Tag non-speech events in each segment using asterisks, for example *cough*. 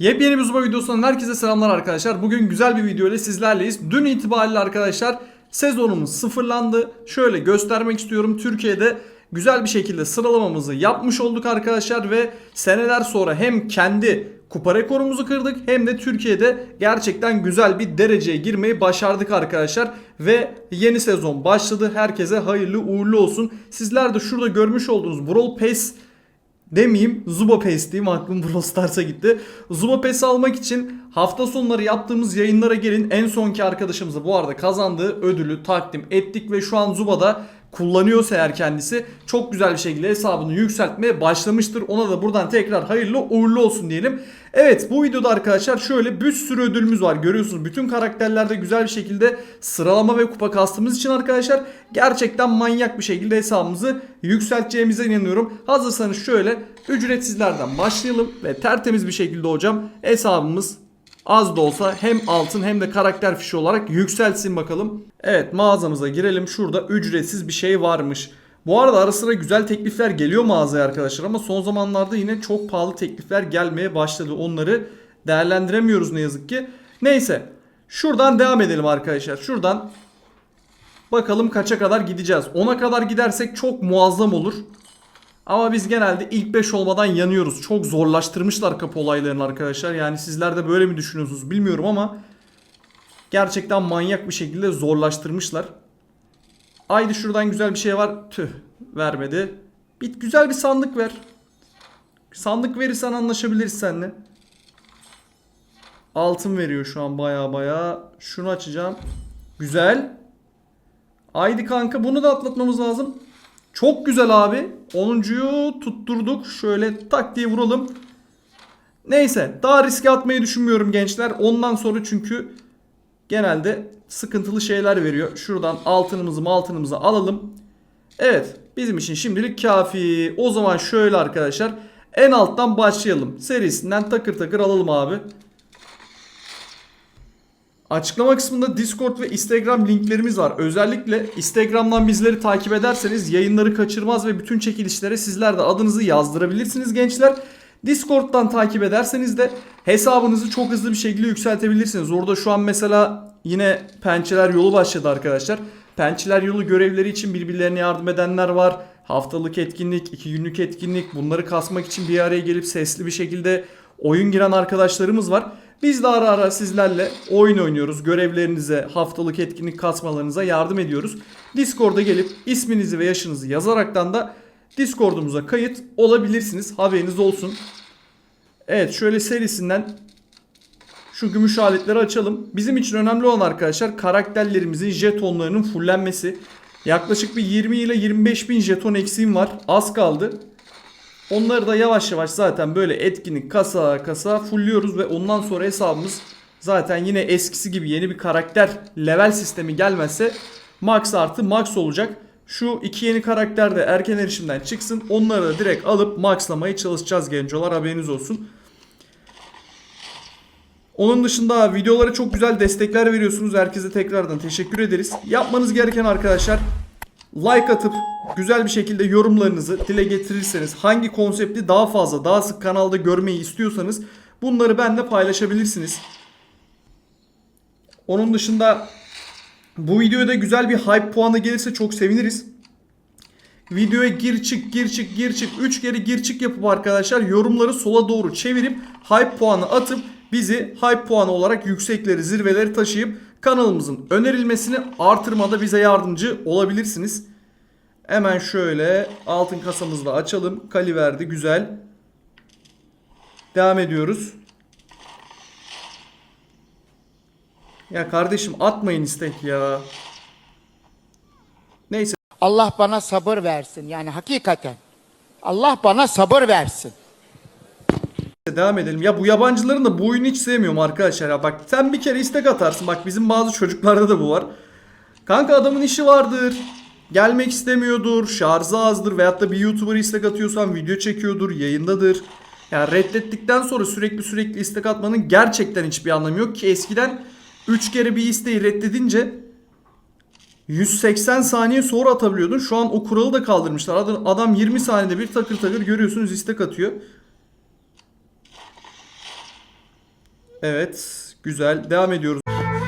Yepyeni bir Zuba videosundan herkese selamlar arkadaşlar. Bugün güzel bir video ile sizlerleyiz. Dün itibariyle arkadaşlar sezonumuz sıfırlandı. Şöyle göstermek istiyorum. Türkiye'de güzel bir şekilde sıralamamızı yapmış olduk arkadaşlar ve seneler sonra hem kendi kupa rekorumuzu kırdık hem de Türkiye'de gerçekten güzel bir dereceye girmeyi başardık arkadaşlar. Ve yeni sezon başladı. Herkese hayırlı uğurlu olsun. Sizler de şurada görmüş olduğunuz Brawl Pass demeyeyim Zuba Pass diyeyim aklım *laughs* Brawl Stars'a gitti. Zuba Pass'i almak için hafta sonları yaptığımız yayınlara gelin. En sonki arkadaşımıza bu arada kazandığı ödülü takdim ettik ve şu an Zuba'da kullanıyorsa eğer kendisi çok güzel bir şekilde hesabını yükseltmeye başlamıştır. Ona da buradan tekrar hayırlı uğurlu olsun diyelim. Evet bu videoda arkadaşlar şöyle bir sürü ödülümüz var. Görüyorsunuz bütün karakterlerde güzel bir şekilde sıralama ve kupa kastığımız için arkadaşlar gerçekten manyak bir şekilde hesabımızı yükselteceğimize inanıyorum. Hazırsanız şöyle ücretsizlerden başlayalım ve tertemiz bir şekilde hocam hesabımız az da olsa hem altın hem de karakter fişi olarak yükselsin bakalım. Evet mağazamıza girelim. Şurada ücretsiz bir şey varmış. Bu arada ara sıra güzel teklifler geliyor mağazaya arkadaşlar ama son zamanlarda yine çok pahalı teklifler gelmeye başladı. Onları değerlendiremiyoruz ne yazık ki. Neyse şuradan devam edelim arkadaşlar. Şuradan bakalım kaça kadar gideceğiz. 10'a kadar gidersek çok muazzam olur. Ama biz genelde ilk 5 olmadan yanıyoruz. Çok zorlaştırmışlar kapı olaylarını arkadaşlar. Yani sizler de böyle mi düşünüyorsunuz bilmiyorum ama gerçekten manyak bir şekilde zorlaştırmışlar. Haydi şuradan güzel bir şey var. Tüh vermedi. Bir güzel bir sandık ver. Sandık verirsen anlaşabiliriz seninle. Altın veriyor şu an baya baya. Şunu açacağım. Güzel. Haydi kanka bunu da atlatmamız lazım. Çok güzel abi. 10.yu tutturduk. Şöyle tak diye vuralım. Neyse daha riske atmayı düşünmüyorum gençler. Ondan sonra çünkü genelde sıkıntılı şeyler veriyor. Şuradan altınımızı altınımızı alalım. Evet bizim için şimdilik kafi. O zaman şöyle arkadaşlar en alttan başlayalım. Serisinden takır takır alalım abi. Açıklama kısmında Discord ve Instagram linklerimiz var. Özellikle Instagram'dan bizleri takip ederseniz yayınları kaçırmaz ve bütün çekilişlere sizler de adınızı yazdırabilirsiniz gençler. Discord'dan takip ederseniz de hesabınızı çok hızlı bir şekilde yükseltebilirsiniz. Orada şu an mesela yine pençeler yolu başladı arkadaşlar. Pençeler yolu görevleri için birbirlerine yardım edenler var. Haftalık etkinlik, iki günlük etkinlik bunları kasmak için bir araya gelip sesli bir şekilde oyun giren arkadaşlarımız var. Biz de ara ara sizlerle oyun oynuyoruz. Görevlerinize, haftalık etkinlik kasmalarınıza yardım ediyoruz. Discord'a gelip isminizi ve yaşınızı yazaraktan da Discord'umuza kayıt olabilirsiniz. Haberiniz olsun. Evet şöyle serisinden şu gümüş aletleri açalım. Bizim için önemli olan arkadaşlar karakterlerimizin jetonlarının fullenmesi. Yaklaşık bir 20 ile 25 bin jeton eksiğim var. Az kaldı. Onları da yavaş yavaş zaten böyle etkinlik kasa kasa fulluyoruz ve ondan sonra hesabımız zaten yine eskisi gibi yeni bir karakter level sistemi gelmezse max artı max olacak. Şu iki yeni karakter de erken erişimden çıksın. Onları da direkt alıp maxlamaya çalışacağız gencolar haberiniz olsun. Onun dışında videolara çok güzel destekler veriyorsunuz. Herkese tekrardan teşekkür ederiz. Yapmanız gereken arkadaşlar like atıp güzel bir şekilde yorumlarınızı dile getirirseniz hangi konsepti daha fazla daha sık kanalda görmeyi istiyorsanız bunları benimle paylaşabilirsiniz. Onun dışında bu videoya da güzel bir hype puanı gelirse çok seviniriz. Videoya gir çık gir çık gir çık 3 kere gir çık yapıp arkadaşlar yorumları sola doğru çevirip hype puanı atıp bizi hype puanı olarak yüksekleri zirveleri taşıyıp kanalımızın önerilmesini artırmada bize yardımcı olabilirsiniz. Hemen şöyle altın kasamızı da açalım. Kali verdi güzel. Devam ediyoruz. Ya kardeşim atmayın istek ya. Neyse Allah bana sabır versin. Yani hakikaten. Allah bana sabır versin. devam edelim. Ya bu yabancıların da bu oyunu hiç sevmiyorum arkadaşlar. Ya bak sen bir kere istek atarsın. Bak bizim bazı çocuklarda da bu var. Kanka adamın işi vardır. Gelmek istemiyordur. Şarjı azdır. Veyahut da bir YouTuber istek atıyorsan video çekiyordur. Yayındadır. Ya reddettikten sonra sürekli sürekli istek atmanın gerçekten hiçbir anlamı yok ki eskiden 3 kere bir isteği reddedince 180 saniye sonra atabiliyordun. Şu an o kuralı da kaldırmışlar. Adam 20 saniyede bir takır takır görüyorsunuz istek atıyor. Evet. Güzel. Devam ediyoruz.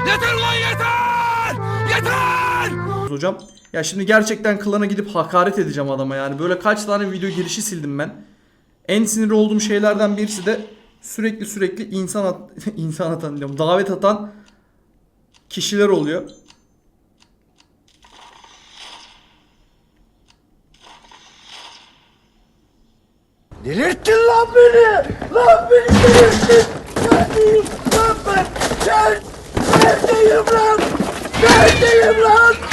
Yeter lan yeter! Hocam. Ya şimdi gerçekten klana gidip hakaret edeceğim adama yani. Böyle kaç tane video girişi sildim ben. En sinir olduğum şeylerden birisi de sürekli sürekli insan at *laughs* insan atan diyorum. Davet atan kişiler oluyor. Delirttin lan beni! Lan beni delirttin! Neredeyim lan ben? Neredeyim lan? Neredeyim lan?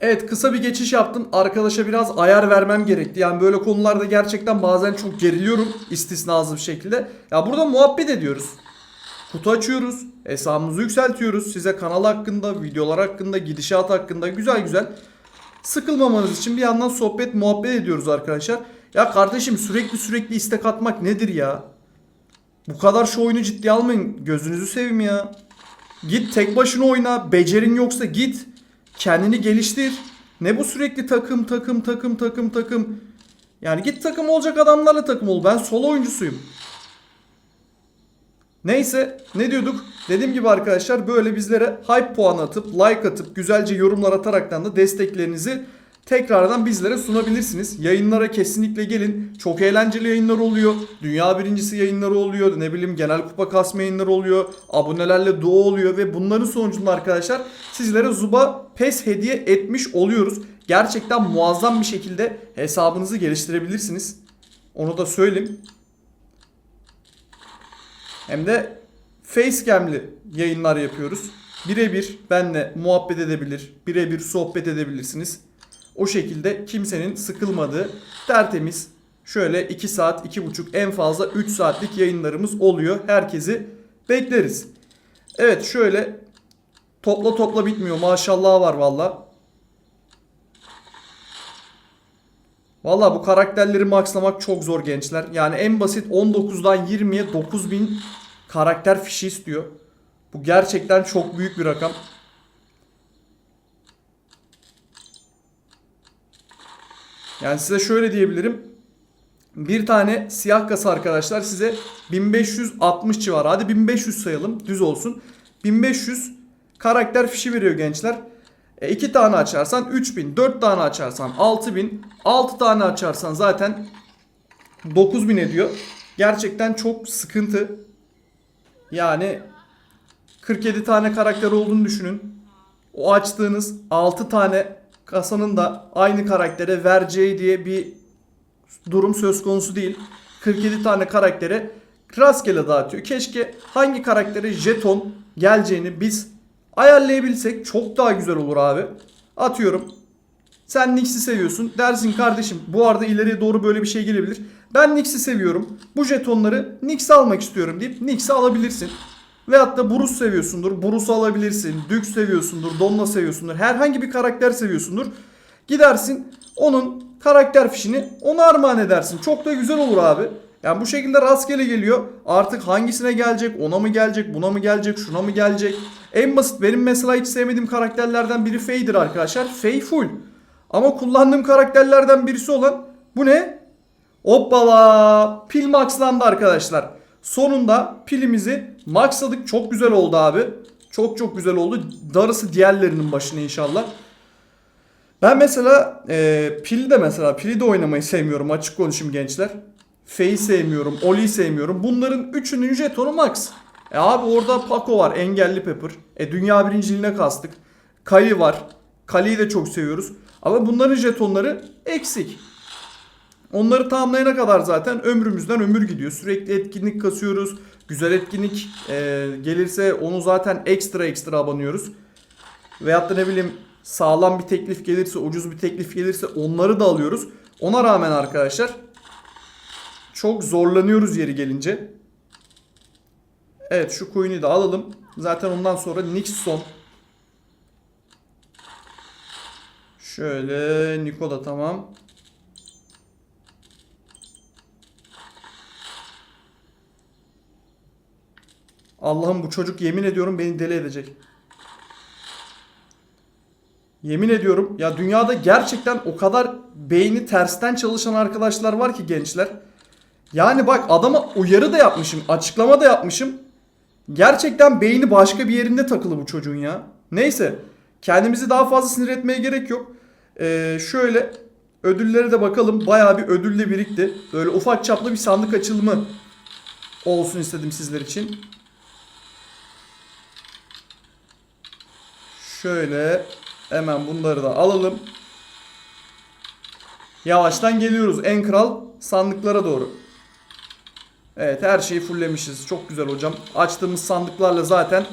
Evet kısa bir geçiş yaptım. Arkadaşa biraz ayar vermem gerekti. Yani böyle konularda gerçekten bazen çok geriliyorum istisnasız bir şekilde. Ya burada muhabbet ediyoruz. Kutu açıyoruz. Hesabımızı yükseltiyoruz. Size kanal hakkında, videolar hakkında, gidişat hakkında güzel güzel sıkılmamanız için bir yandan sohbet muhabbet ediyoruz arkadaşlar. Ya kardeşim sürekli sürekli istek atmak nedir ya? Bu kadar şu oyunu ciddiye almayın. Gözünüzü seveyim ya. Git tek başına oyna. Becerin yoksa git. Kendini geliştir. Ne bu sürekli takım takım takım takım takım. Yani git takım olacak adamlarla takım ol. Ben solo oyuncusuyum. Neyse ne diyorduk? Dediğim gibi arkadaşlar böyle bizlere hype puanı atıp like atıp güzelce yorumlar ataraktan da desteklerinizi tekrardan bizlere sunabilirsiniz. Yayınlara kesinlikle gelin. Çok eğlenceli yayınlar oluyor. Dünya birincisi yayınları oluyor. Ne bileyim genel kupa kasma yayınları oluyor. Abonelerle duo oluyor ve bunların sonucunda arkadaşlar sizlere Zuba PES hediye etmiş oluyoruz. Gerçekten muazzam bir şekilde hesabınızı geliştirebilirsiniz. Onu da söyleyeyim. Hem de facecam'li yayınlar yapıyoruz. Birebir benle muhabbet edebilir, birebir sohbet edebilirsiniz. O şekilde kimsenin sıkılmadığı tertemiz şöyle 2 saat, 2,5 en fazla 3 saatlik yayınlarımız oluyor. Herkesi bekleriz. Evet şöyle topla topla bitmiyor. Maşallah var valla. Valla bu karakterleri maxlamak çok zor gençler. Yani en basit 19'dan 20'ye 9000 karakter fişi istiyor. Bu gerçekten çok büyük bir rakam. Yani size şöyle diyebilirim. Bir tane siyah kasa arkadaşlar size 1560 civarı. Hadi 1500 sayalım düz olsun. 1500 karakter fişi veriyor gençler. E, iki tane açarsan 3000, 4 tane açarsan 6000, 6 tane açarsan zaten 9000 ediyor. Gerçekten çok sıkıntı. Yani 47 tane karakter olduğunu düşünün. O açtığınız 6 tane kasanın da aynı karaktere vereceği diye bir durum söz konusu değil. 47 tane karaktere rastgele dağıtıyor. Keşke hangi karaktere jeton geleceğini biz ayarlayabilsek çok daha güzel olur abi. Atıyorum. Sen Nix'i seviyorsun. Dersin kardeşim bu arada ileriye doğru böyle bir şey gelebilir. Ben Nix'i seviyorum. Bu jetonları Nix almak istiyorum deyip Nix'i alabilirsin. Veyahut da Bruce seviyorsundur. Bruce alabilirsin. Dux seviyorsundur. Donna seviyorsundur. Herhangi bir karakter seviyorsundur. Gidersin onun karakter fişini ona armağan edersin. Çok da güzel olur abi. Yani bu şekilde rastgele geliyor. Artık hangisine gelecek? Ona mı gelecek? Buna mı gelecek? Şuna mı gelecek? En basit benim mesela hiç sevmediğim karakterlerden biri Faye'dir arkadaşlar. Faye full. Ama kullandığım karakterlerden birisi olan bu ne? Hoppala! Pil maxlandı arkadaşlar. Sonunda pilimizi maxladık. Çok güzel oldu abi. Çok çok güzel oldu. Darısı diğerlerinin başına inşallah. Ben mesela e, pil de mesela pili de oynamayı sevmiyorum açık konuşayım gençler. Faye'i sevmiyorum, Oli'yi sevmiyorum. Bunların üçünün jetonu max. E abi orada Paco var, engelli Pepper. E dünya birinciliğine kastık. Kali var. Kali'yi de çok seviyoruz. Ama bunların jetonları eksik. Onları tamamlayana kadar zaten ömrümüzden ömür gidiyor. Sürekli etkinlik kasıyoruz. Güzel etkinlik e, gelirse onu zaten ekstra ekstra abanıyoruz. Veyahut da ne bileyim sağlam bir teklif gelirse, ucuz bir teklif gelirse onları da alıyoruz. Ona rağmen arkadaşlar çok zorlanıyoruz yeri gelince. Evet şu coin'i de alalım. Zaten ondan sonra Nixon. Şöyle Niko da tamam. Allah'ım bu çocuk yemin ediyorum beni deli edecek. Yemin ediyorum ya dünyada gerçekten o kadar beyni tersten çalışan arkadaşlar var ki gençler. Yani bak adama uyarı da yapmışım, açıklama da yapmışım. Gerçekten beyni başka bir yerinde takılı bu çocuğun ya. Neyse. Kendimizi daha fazla sinir etmeye gerek yok. Ee, şöyle ödüllere de bakalım. Bayağı bir ödül de birikti. Böyle ufak çaplı bir sandık açılımı olsun istedim sizler için. Şöyle hemen bunları da alalım. Yavaştan geliyoruz en kral sandıklara doğru. Evet her şeyi fulllemişiz. Çok güzel hocam. Açtığımız sandıklarla zaten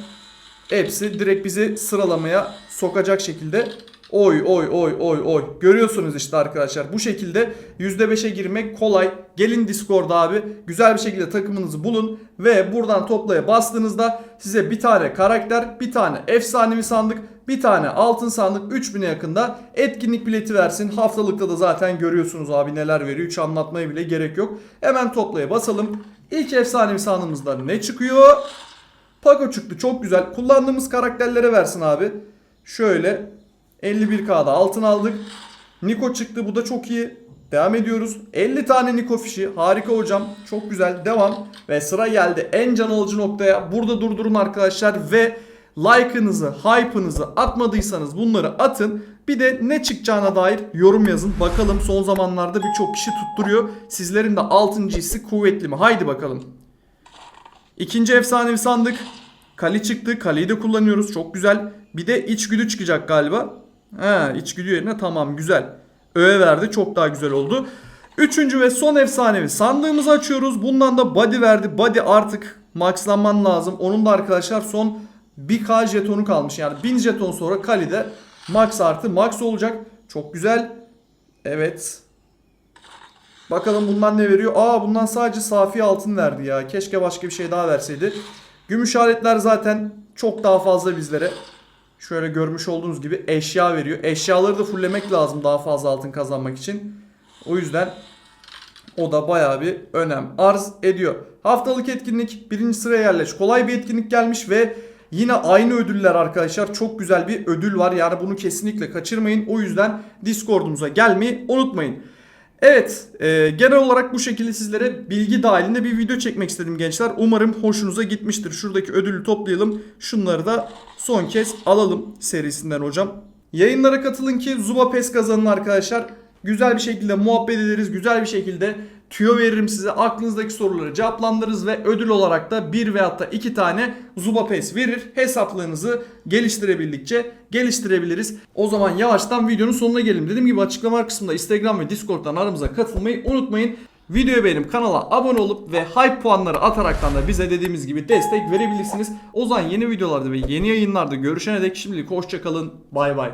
hepsi direkt bizi sıralamaya sokacak şekilde. Oy oy oy oy oy. Görüyorsunuz işte arkadaşlar. Bu şekilde %5'e girmek kolay. Gelin Discord'a abi. Güzel bir şekilde takımınızı bulun. Ve buradan toplaya bastığınızda size bir tane karakter, bir tane efsanevi sandık, bir tane altın sandık 3000'e yakında etkinlik bileti versin. Haftalıkta da zaten görüyorsunuz abi neler veriyor. Hiç anlatmaya bile gerek yok. Hemen toplaya basalım. İlk efsanevi sandığımızda ne çıkıyor? Paco çıktı çok güzel. Kullandığımız karakterlere versin abi. Şöyle 51K'da altın aldık. Niko çıktı bu da çok iyi. Devam ediyoruz. 50 tane Niko fişi. Harika hocam. Çok güzel. Devam. Ve sıra geldi en can alıcı noktaya. Burada durdurun arkadaşlar ve like'ınızı, hype'ınızı atmadıysanız bunları atın. Bir de ne çıkacağına dair yorum yazın. Bakalım son zamanlarda birçok kişi tutturuyor. Sizlerin de 6. hissi kuvvetli mi? Haydi bakalım. İkinci efsanevi sandık. Kali çıktı. Kaliyi de kullanıyoruz. Çok güzel. Bir de içgüdü çıkacak galiba. He içgüdü yerine tamam güzel. Öğe verdi. Çok daha güzel oldu. Üçüncü ve son efsanevi sandığımızı açıyoruz. Bundan da body verdi. Body artık maxlanman lazım. Onun da arkadaşlar son 1k jetonu kalmış. Yani 1000 jeton sonra Kali'de max artı max olacak. Çok güzel. Evet. Bakalım bundan ne veriyor? Aa bundan sadece safi altın verdi ya. Keşke başka bir şey daha verseydi. Gümüş aletler zaten çok daha fazla bizlere. Şöyle görmüş olduğunuz gibi eşya veriyor. Eşyaları da fulllemek lazım daha fazla altın kazanmak için. O yüzden o da bayağı bir önem arz ediyor. Haftalık etkinlik birinci sıraya yerleş. Kolay bir etkinlik gelmiş ve yine aynı ödüller arkadaşlar. Çok güzel bir ödül var. Yani bunu kesinlikle kaçırmayın. O yüzden Discord'umuza gelmeyi unutmayın. Evet e, genel olarak bu şekilde sizlere bilgi dahilinde bir video çekmek istedim gençler. Umarım hoşunuza gitmiştir. Şuradaki ödülü toplayalım. Şunları da son kez alalım serisinden hocam. Yayınlara katılın ki Zuba Pes kazanın arkadaşlar. Güzel bir şekilde muhabbet ederiz. Güzel bir şekilde tüyo veririm size. Aklınızdaki soruları cevaplandırırız ve ödül olarak da bir veyahut da iki tane Zuba Pes verir. Hesaplığınızı geliştirebildikçe geliştirebiliriz. O zaman yavaştan videonun sonuna gelelim. Dediğim gibi açıklama kısmında Instagram ve Discord'dan aramıza katılmayı unutmayın. Videoyu beğenip kanala abone olup ve hype puanları ataraktan da bize dediğimiz gibi destek verebilirsiniz. O zaman yeni videolarda ve yeni yayınlarda görüşene dek şimdilik hoşçakalın. Bay bay.